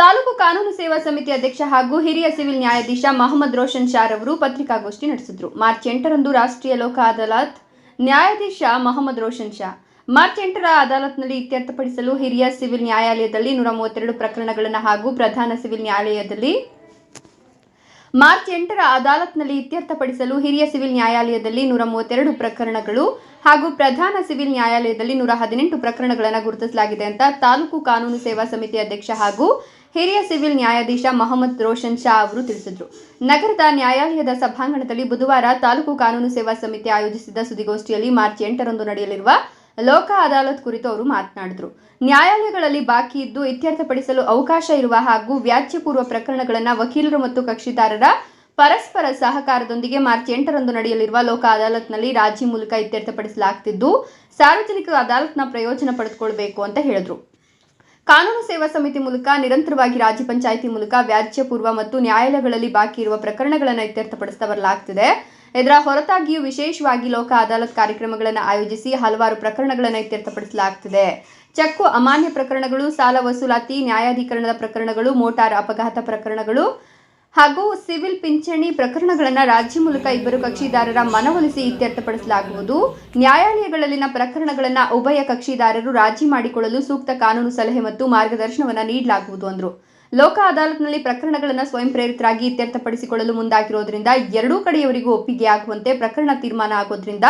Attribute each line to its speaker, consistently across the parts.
Speaker 1: ತಾಲೂಕು ಕಾನೂನು ಸೇವಾ ಸಮಿತಿ ಅಧ್ಯಕ್ಷ ಹಾಗೂ ಹಿರಿಯ ಸಿವಿಲ್ ನ್ಯಾಯಾಧೀಶ ಮಹಮ್ಮದ್ ರೋಷನ್ ಶಾರ್ ಅವರು ಪತ್ರಿಕಾಗೋಷ್ಠಿ ನಡೆಸಿದರು. ಮಾರ್ಚ್ ಎಂಟರಂದು ರಾಷ್ಟ್ರೀಯ ಲೋಕ ಅದಾಲತ್ ನ್ಯಾಯಾಧೀಶ ಮಹಮ್ಮದ್ ರೋಷನ್ ಶಾ. ಮಾರ್ಚ್ ಎಂಟರ ಅದಾಲತ್ನಲ್ಲಿ ಇತ್ಯರ್ಥಪಡಿಸಲು ಹಿರಿಯ ಸಿವಿಲ್ ನ್ಯಾಯಾಲಯದಲ್ಲಿ ನೂರ ಮೂವತ್ತೆರಡು ಪ್ರಕರಣಗಳನ್ನು ಹಾಗೂ ಪ್ರಧಾನ ಸಿವಿಲ್ ನ್ಯಾಯಾಲಯದಲ್ಲಿ ಮಾರ್ಚ್ ಎಂಟರ ಅದಾಲತ್ನಲ್ಲಿ ಇತ್ಯರ್ಥಪಡಿಸಲು ಹಿರಿಯ ಸಿವಿಲ್ ನ್ಯಾಯಾಲಯದಲ್ಲಿ ನೂರ ಮೂವತ್ತೆರಡು ಪ್ರಕರಣಗಳು ಹಾಗೂ ಪ್ರಧಾನ ಸಿವಿಲ್ ನ್ಯಾಯಾಲಯದಲ್ಲಿ ನೂರ ಹದಿನೆಂಟು ಪ್ರಕರಣಗಳನ್ನು ಗುರುತಿಸಲಾಗಿದೆ ಅಂತ ತಾಲೂಕು ಕಾನೂನು ಸೇವಾ ಸಮಿತಿ ಅಧ್ಯಕ್ಷ ಹಾಗೂ ಹಿರಿಯ ಸಿವಿಲ್ ನ್ಯಾಯಾಧೀಶ ಮೊಹಮ್ಮದ್ ರೋಷನ್ ಶಾ ಅವರು ತಿಳಿಸಿದರು. ನಗರದ ನ್ಯಾಯಾಲಯದ ಸಭಾಂಗಣದಲ್ಲಿ ಬುಧವಾರ ತಾಲೂಕು ಕಾನೂನು ಸೇವಾ ಸಮಿತಿ ಆಯೋಜಿಸಿದ್ದ ಸುದ್ದಿಗೋಷ್ಠಿಯಲ್ಲಿ ಮಾರ್ಚ್ ಎಂಟರಂದು ನಡೆಯಲಿರುವ ಲೋಕ ಅದಾಲತ್ ಕುರಿತು ಅವರು ಮಾತನಾಡಿದರು. ನ್ಯಾಯಾಲಯಗಳಲ್ಲಿ ಬಾಕಿ ಇದ್ದು ಇತ್ಯರ್ಥಪಡಿಸಲು ಅವಕಾಶ ಇರುವ ಹಾಗೂ ವ್ಯಾಜ್ಯಪೂರ್ವ ಪ್ರಕರಣಗಳನ್ನು ವಕೀಲರು ಮತ್ತು ಕಕ್ಷಿದಾರರ ಪರಸ್ಪರ ಸಹಕಾರದೊಂದಿಗೆ ಮಾರ್ಚ್ ಎಂಟರಂದು ನಡೆಯಲಿರುವ ಲೋಕ ಅದಾಲತ್ನಲ್ಲಿ ರಾಜಿ ಮೂಲಕ ಇತ್ಯರ್ಥಪಡಿಸಲಾಗ್ತಿದ್ದು, ಸಾರ್ವಜನಿಕ ಅದಾಲತ್ನ ಪ್ರಯೋಜನ ಪಡೆದುಕೊಳ್ಬೇಕು ಅಂತ ಹೇಳಿದರು. ಕಾನೂನು ಸೇವಾ ಸಮಿತಿ ಮೂಲಕ ನಿರಂತರವಾಗಿ ರಾಜ್ಯ ಪಂಚಾಯಿತಿ ಮೂಲಕ ವ್ಯಾಜ್ಯ ಪೂರ್ವ ಮತ್ತು ನ್ಯಾಯಾಲಯಗಳಲ್ಲಿ ಬಾಕಿ ಇರುವ ಪ್ರಕರಣಗಳನ್ನು ಇತ್ಯರ್ಥಪಡಿಸ್ತಾ ಬರಲಾಗ್ತಿದೆ. ಇದರ ಹೊರತಾಗಿಯೂ ವಿಶೇಷವಾಗಿ ಲೋಕ ಅದಾಲತ್ ಕಾರ್ಯಕ್ರಮಗಳನ್ನು ಆಯೋಜಿಸಿ ಹಲವಾರು ಪ್ರಕರಣಗಳನ್ನು ಇತ್ಯರ್ಥಪಡಿಸಲಾಗುತ್ತಿದೆ ಚೆಕ್ಕು ಅಮಾನ್ಯ ಪ್ರಕರಣಗಳು, ಸಾಲ ವಸೂಲಾತಿ, ನ್ಯಾಯಾಧೀಕರಣದ ಪ್ರಕರಣಗಳು, ಮೋಟಾರ್ ಅಪಘಾತ ಪ್ರಕರಣಗಳು ಹಾಗೂ ಸಿವಿಲ್ ಪಿಂಚಣಿ ಪ್ರಕರಣಗಳನ್ನು ರಾಜ್ಯ ಮೂಲಕ ಇಬ್ಬರು ಕಕ್ಷಿದಾರರ ಮನವೊಲಿಸಿ ಇತ್ಯರ್ಥಪಡಿಸಲಾಗುವುದು. ನ್ಯಾಯಾಲಯಗಳಲ್ಲಿನ ಪ್ರಕರಣಗಳನ್ನು ಉಭಯ ಕಕ್ಷಿದಾರರು ರಾಜಿ ಮಾಡಿಕೊಳ್ಳಲು ಸೂಕ್ತ ಕಾನೂನು ಸಲಹೆ ಮತ್ತು ಮಾರ್ಗದರ್ಶನವನ್ನು ನೀಡಲಾಗುವುದು, ಅಂದರು. ಲೋಕ ಅದಾಲತ್ನಲ್ಲಿ ಪ್ರಕರಣಗಳನ್ನು ಸ್ವಯಂ ಪ್ರೇರಿತರಾಗಿ ಇತ್ಯರ್ಥಪಡಿಸಿಕೊಳ್ಳಲು ಮುಂದಾಗಿರೋದ್ರಿಂದ ಎರಡೂ ಕಡೆಯವರಿಗೂ ಒಪ್ಪಿಗೆ ಆಗುವಂತೆ ಪ್ರಕರಣ ತೀರ್ಮಾನ ಆಗೋದ್ರಿಂದ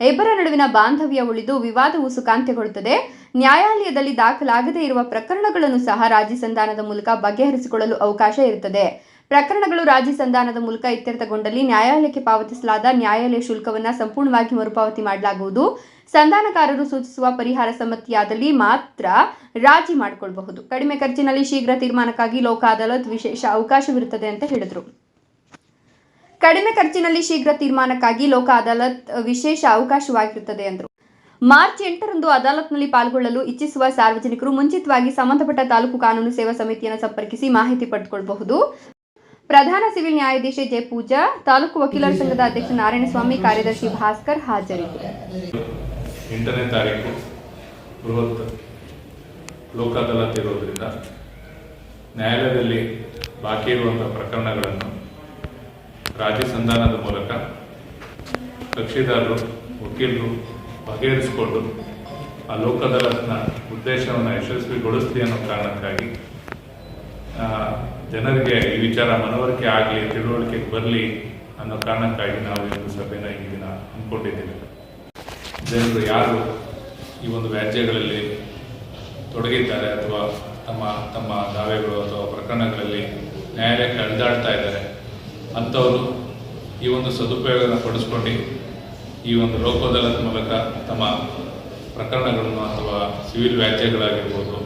Speaker 1: ಇಬ್ಬರ ನಡುವಿನ ಬಾಂಧವ್ಯ ಉಳಿದು ವಿವಾದವು ಸುಖಾಂತ್ಯಗೊಳ್ಳುತ್ತದೆ. ನ್ಯಾಯಾಲಯದಲ್ಲಿ ದಾಖಲಾಗದೇ ಇರುವ ಪ್ರಕರಣಗಳನ್ನು ಸಹ ರಾಜಿ ಸಂಧಾನದ ಮೂಲಕ ಬಗೆಹರಿಸಿಕೊಳ್ಳಲು ಅವಕಾಶ ಇರುತ್ತದೆ. ಪ್ರಕರಣಗಳು ರಾಜಿ ಸಂಧಾನದ ಮೂಲಕ ಇತ್ಯರ್ಥಗೊಂಡಲ್ಲಿ ನ್ಯಾಯಾಲಯಕ್ಕೆ ಪಾವತಿಸಲಾದ ನ್ಯಾಯಾಲಯ ಶುಲ್ಕವನ್ನು ಸಂಪೂರ್ಣವಾಗಿ ಮರುಪಾವತಿ ಮಾಡಲಾಗುವುದು. ಸಂಧಾನಕಾರರು ಸೂಚಿಸುವ ಪರಿಹಾರ ಸಮ್ಮತಿಯಾದಲ್ಲಿ ಮಾತ್ರ ರಾಜಿ ಮಾಡಿಕೊಳ್ಳಬಹುದು ಕಡಿಮೆ ಖರ್ಚಿನಲ್ಲಿ ಶೀಘ್ರ ತೀರ್ಮಾನಕ್ಕಾಗಿ ಲೋಕ ಅದಾಲತ್ ವಿಶೇಷ ಅವಕಾಶವಿರುತ್ತದೆ ಅಂತ ಹೇಳಿದರು. ಕಡಿಮೆ ಖರ್ಚಿನಲ್ಲಿ ಶೀಘ್ರ ತೀರ್ಮಾನಕ್ಕಾಗಿ ಲೋಕ ಅದಾಲತ್ ವಿಶೇಷ ಅವಕಾಶವಾಗಿರುತ್ತದೆ ಎಂದರು ಮಾರ್ಚ್ ಎಂಟರಂದು ಅದಾಲತ್ನಲ್ಲಿ ಪಾಲ್ಗೊಳ್ಳಲು ಇಚ್ಛಿಸುವ ಸಾರ್ವಜನಿಕರು ಮುಂಚಿತವಾಗಿ ಸಂಬಂಧಪಟ್ಟ ತಾಲೂಕು ಕಾನೂನು ಸೇವಾ ಸಮಿತಿಯನ್ನು ಸಂಪರ್ಕಿಸಿ ಮಾಹಿತಿ ಪಡೆದುಕೊಳ್ಳಬಹುದು. ಪ್ರಧಾನ ಸಿವಿಲ್ ನ್ಯಾಯಾಧೀಶೆ ಜೆ ಪೂಜಾ, ತಾಲೂಕು ವಕೀಲರ ಸಂಘದ ಅಧ್ಯಕ್ಷ ನಾರಾಯಣಸ್ವಾಮಿ, ಕಾರ್ಯದರ್ಶಿ ಭಾಸ್ಕರ್ ಹಾಜರಿದ್ದರು.
Speaker 2: ಬಾಕಿ ಇರುವಂತಹ ಪ್ರಕರಣಗಳನ್ನು ರಾಜಿ ಸಂಧಾನದ ಮೂಲಕ ಕಕ್ಷಿದಾರರು ವಕೀಲರು ಬಗೆಹರಿಸಿಕೊಂಡು ಆ ಲೋಕ ಉದ್ದೇಶವನ್ನು ಯಶಸ್ವಿಗೊಳಿಸ್ತೀವಿ ಅನ್ನೋ ಕಾರಣಕ್ಕಾಗಿ ಜನರಿಗೆ ಈ ವಿಚಾರ ಮನವರಿಕೆ ಆಗಲಿ, ತಿಳುವಳಿಕೆ ಬರಲಿ ಅನ್ನೋ ಕಾರಣಕ್ಕಾಗಿ ನಾವು ಇಂದು ಸಭೆನ ಈ ದಿನ ಅಂದ್ಕೊಂಡಿದ್ದೇವೆ ಜನರು ಯಾರು ಈ ಒಂದು ವ್ಯಾಜ್ಯಗಳಲ್ಲಿ ತೊಡಗಿದ್ದಾರೆ ಅಥವಾ ತಮ್ಮ ತಮ್ಮ ದಾವೆಗಳು ಅಥವಾ ಪ್ರಕರಣಗಳಲ್ಲಿ ನ್ಯಾಯಾಲಯಕ್ಕೆ ಅಳ್ದಾಡ್ತಾ ಇದ್ದಾರೆ, ಅಂಥವರು ಈ ಒಂದು ಸದುಪಯೋಗನ ಪಡಿಸ್ಕೊಂಡು ಈ ಒಂದು ಲೋಕೋದಲದ ಮೂಲಕ ತಮ್ಮ ಪ್ರಕರಣಗಳನ್ನು ಅಥವಾ ಸಿವಿಲ್ ವ್ಯಾಜ್ಯಗಳಾಗಿರ್ಬೋದು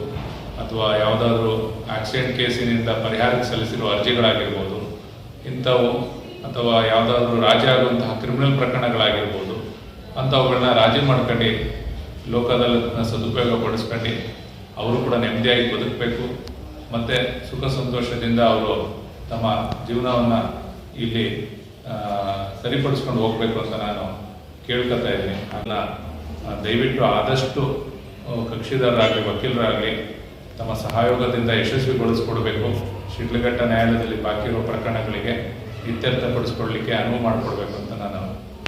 Speaker 2: ಅಥವಾ ಯಾವುದಾದ್ರೂ ಆಕ್ಸಿಡೆಂಟ್ ಕೇಸಿನಿಂದ ಪರಿಹಾರಕ್ಕೆ ಸಲ್ಲಿಸಿರುವ ಅರ್ಜಿಗಳಾಗಿರ್ಬೋದು, ಇಂಥವು ಅಥವಾ ಯಾವುದಾದ್ರೂ ರಾಜಿ ಆಗುವಂತಹ ಕ್ರಿಮಿನಲ್ ಪ್ರಕರಣಗಳಾಗಿರ್ಬೋದು, ಅಂಥವುಗಳನ್ನ ರಾಜಿ ಮಾಡ್ಕೊಂಡು ಲೋಕ ಅದಾಲತ್ನ ಸದುಪಯೋಗ ಪಡಿಸ್ಕೊಂಡು ಅವರು ಕೂಡ ನೆಮ್ಮದಿಯಾಗಿ ಬದುಕಬೇಕು. ಮತ್ತು ಸುಖ ಸಂತೋಷದಿಂದ ಅವರು ತಮ್ಮ ಜೀವನವನ್ನು ಇಲ್ಲಿ ಸರಿಪಡಿಸ್ಕೊಂಡು ಹೋಗಬೇಕು ಅಂತ ನಾನು ಕೇಳ್ಕೊತಾ ಇದ್ದೀನಿ ಅದನ್ನ ದಯವಿಟ್ಟು ಆದಷ್ಟು ಕಕ್ಷಿದಾರರಾಗಲಿ, ವಕೀಲರಾಗಲಿ, ತಮ್ಮ ಸಹಯೋಗದಿಂದ ಯಶಸ್ವಿಗೊಳಿಸ್ಕೊಡ್ಬೇಕು. ಶಿಡ್ಲಘಟ್ಟ ನ್ಯಾಯಾಲಯದಲ್ಲಿ ಬಾಕಿ ಇರುವ ಪ್ರಕರಣಗಳಿಗೆ ಇತ್ಯರ್ಥಪಡಿಸ್ಕೊಡ್ಲಿಕ್ಕೆ ಅನುವು ಮಾಡಿಕೊಡ್ಬೇಕು ಅಂತ ನಾನು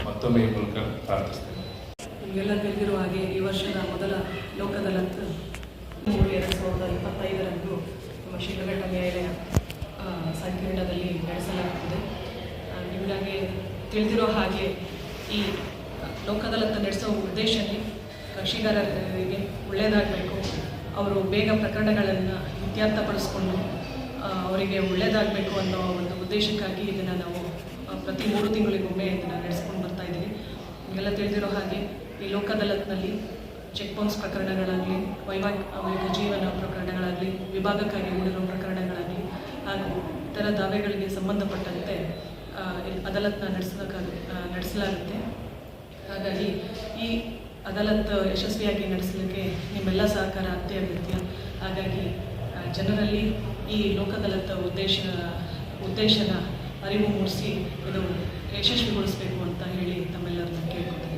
Speaker 2: ಮತ್ತೊಮ್ಮೆ ಈ ಮೂಲಕ ಪ್ರಾರ್ಥಿಸ್ತೇನೆ.
Speaker 3: ನಿಮಗೆಲ್ಲ ತಿಳಿದಿರುವ ಹಾಗೆ ಈ ವರ್ಷದ ಮೊದಲ ಲೋಕದಲ್ಲಂತೂ ಮೂರು ಎರಡು ಸಾವಿರದ ಇಪ್ಪತ್ತೈದರಂದು ನಮ್ಮ ಶಿಡ್ಲಘಟ್ಟ ನ್ಯಾಯಾಲಯ ಸಂಕೀರ್ಣದಲ್ಲಿ ನಡೆಸಲಾಗುತ್ತದೆ. ನಿಮಗೆ ತಿಳಿದಿರೋ ಹಾಗೆ ಈ ಲೋಕ ಅದಾಲತ್ ನಡೆಸೋ ಉದ್ದೇಶನೇ ಕಕ್ಷಿಗಾರರಿಗೆ ಒಳ್ಳೆಯದಾಗಬೇಕು ಅವರು ಬೇಗ ಪ್ರಕರಣಗಳನ್ನು ಇತ್ಯರ್ಥಪಡಿಸ್ಕೊಂಡು ಅವರಿಗೆ ಒಳ್ಳೆಯದಾಗಬೇಕು ಅನ್ನೋ ಒಂದು ಉದ್ದೇಶಕ್ಕಾಗಿ ಇದನ್ನು ನಾವು ಪ್ರತಿ ಮೂರು ತಿಂಗಳಿಗೊಮ್ಮೆ ಇದನ್ನು ನಡೆಸ್ಕೊಂಡು ಬರ್ತಾ ಇದ್ದೀವಿ. ನಿಮಗೆಲ್ಲ ತಿಳಿದಿರೋ ಹಾಗೆ ಈ ಲೋಕ ಅದಾಲತ್ನಲ್ಲಿ ಚೆಕ್ ಬೌನ್ಸ್ ಪ್ರಕರಣಗಳಾಗಲಿ, ವೈವಾಹಿಕ ಜೀವನ ಪ್ರಕರಣಗಳಾಗಲಿ, ವಿಭಾಗಕ್ಕಾಗಿ ಉಳಿರೋ ಪ್ರಕರಣಗಳಾಗಲಿ, ಹಾಗೂ ಇತರ ದಾವೆಗಳಿಗೆ ಸಂಬಂಧಪಟ್ಟಂತೆ ಅದಾಲತ್ನ ನಡೆಸಲಾಗ ನಡೆಸಲಾಗುತ್ತೆ. ಹಾಗಾಗಿ ಈ ಅದಾಲತ್ ಯಶಸ್ವಿಯಾಗಿ ನಡೆಸಲಿಕ್ಕೆ ನಿಮ್ಮೆಲ್ಲ ಸಹಕಾರ ಅತ್ಯ ಅಗತ್ಯ ಹಾಗಾಗಿ ಜನರಲ್ಲಿ ಈ ಲೋಕ ಅದಾಲತ್ ಉದ್ದೇಶ ಉದ್ದೇಶನ ಅರಿವು ಮೂಡಿಸಿ, ಇದು ಯಶಸ್ವಿಗೊಳಿಸಬೇಕು ಅಂತ ಹೇಳಿ ತಮ್ಮೆಲ್ಲರನ್ನ ಕೇಳ್ಕೊಂಡು